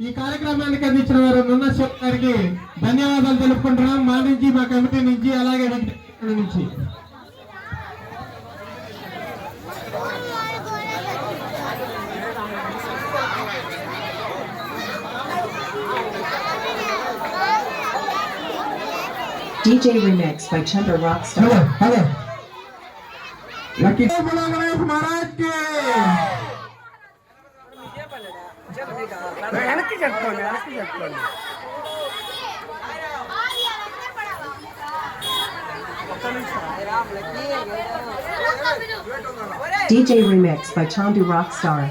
ఈ కార్యక్రమానికి అందించిన వారు నున్న శివ గారికి ధన్యవాదాలు తెలుపుకుంటున్నాం. మా నుంచి మా కమిటీ నుంచి అలాగే నుంచి. DJ Remix by Chandra Rockstar. Hello hello lucky బోలో గణేష్ మహారాజ్కి వెనక్కి చెప్పుకోండి వెనక్కి చెప్పుకోండి DJ Remix by Chandu Rockstar.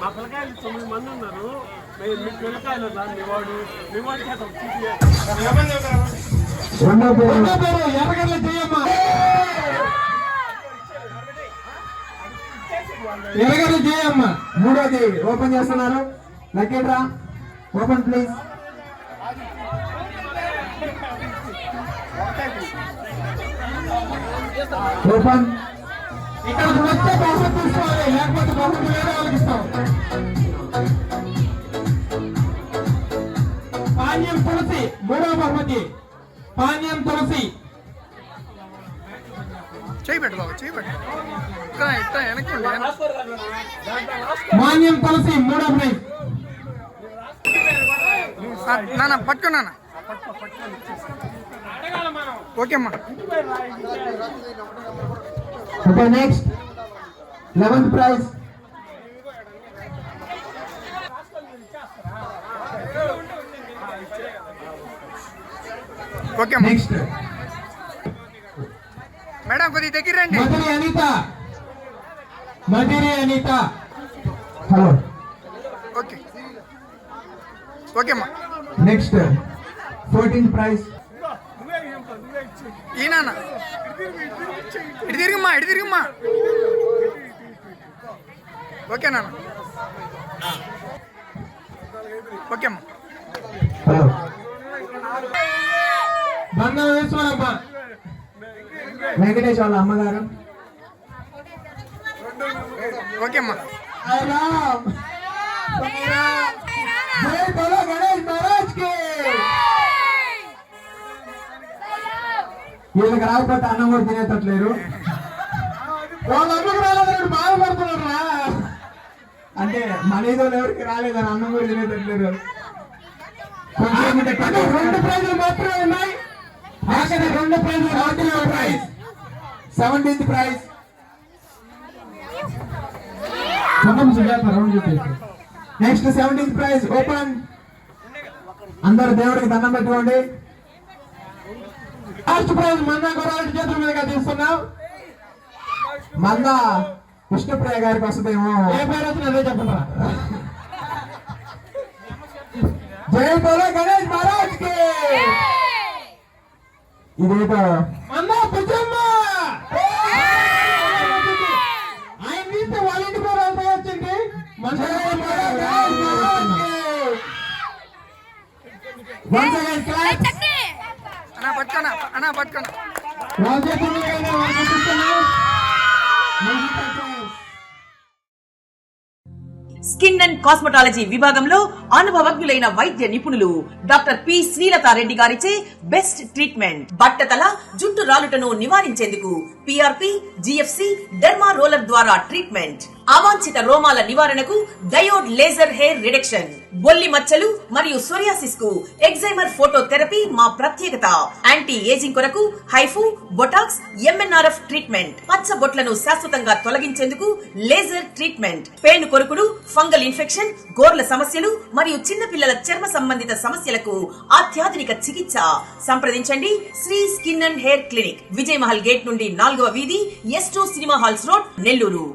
మా పిల్లకాయలు తొమ్మిది మంది ఉన్నారు మీ- మీ పిల్లకాయలు ఉన్నారు మీ వాడు మీ వాడి చేత జయమ్మ మూడోది ఓపెన్ చేస్తున్నారు. లక్కీడ్రా. ఓపెన్ ప్లీజ్ ఓపెన్ ఇక్కడ వచ్చే బహుమతి తీసుకోవాలి. లేకపోతే బహుమతి వేరే వాళ్ళకి ఇస్తాం. పానీయం తులసి మూడో బహుమతి. పానీయం తులసి. చేయబెట్టు బాబు చేయబెట్టు మాన్యం తులసి మూడో ప్రైజ్. నాన్న పట్టుకో నాన్న. ఓకే అమ్మా. Next eleventh prize okay next madam కొద్దిగా దగ్గర రండి. Anitha. Madhuri Anitha hello okay okay అమ్మా నెక్స్ట్ ఫోర్టీన్త్ ప్రైజ్ ఈ నాన్న ఇటు తిరిగమ్మా ఇటు తిరిగమ్మా ఓకే నాన్న ఓకే అమ్మా హలో బంగాళేశ్వరమ్మ వెంకటేష్ వాళ్ళ అమ్మగారు ఓకే అమ్మా వీళ్ళకి రాకపోతే అన్నం కూడా తినేటట్లేరు. వాళ్ళ అమ్మకు రాలేదని బాధపడుతున్నాడు రా. అంటే మన ఏదో ఎవరికి రాలేదని అన్నం కూడా తినేటట్లేరు. రెండు ప్రైజులు మాత్రమే ఉన్నాయి. రెండు ప్రైజులు seventeenth prize next seventeenth prize open అందరు దేవుడికి దండం పెట్టుకోండి. లాస్ట్ ప్రైజ్ మన్నా గొర్రెల చేతుల మీదుగా తీస్తున్నాం మంద విష్ణుప్రియ గారికి వస్తుందేమో ఏ పేరు వచ్చినా అదే చెప్పండి రా. జై బోలో గణేష్ మహారాజ్కి ఇదేదో మన్నా పుచ్చమ్మ ఆయన తీస్తే వాళ్ళ ఇంటి పేరు అంతా వచ్చింది మన జై బోలో గణేష్ మహారాజ్కి Once again, clap. అన్నా పట్టుకన అన్న పట్టుకన స్కిన్ అండ్ కాస్మెటాలజీ విభాగంలో అనుభవజ్ఞులైన వైద్య నిపుణులు డాక్టర్ పి శ్రీలతారెడ్డి గారిచే బెస్ట్ ట్రీట్మెంట్. బట్టతల జుట్టు రాలుటను నివారించేందుకు పిఆర్పి జిఎఫ్సి డెర్మా రోలర్ ద్వారా ట్రీట్మెంట్. అవాంఛిత రోమాల నివారణకు డయోడ్ లేజర్ హెయిర్ రిడక్షన్ బొల్లి మచ్చలు మరియు సోరియాసిస్కు ఎగ్జైమర్ ఫోటో థెరపీ మా ప్రత్యేకత. యాంటీ ఏజింగ్ కొరకు హైఫు బొటాక్స్ ఎంఎన్ఆర్ఎఫ్ ట్రీట్మెంట్. పచ్చ బొట్లను శాశ్వతంగా తొలగించేందుకు లేజర్ ట్రీట్మెంట్. పేను కొరుకుడు ఫంగల్ ఇన్ఫెక్షన్ గోర్ల సమస్యలు మరియు చిన్నపిల్లల చర్మ సంబంధిత సమస్యలకు అత్యాధునిక చికిత్స. సంప్రదించండి Sri skin and hair clinic Vijay Mahal gate నుండి నాలుగవ వీధి S two cinema halls road Nellore.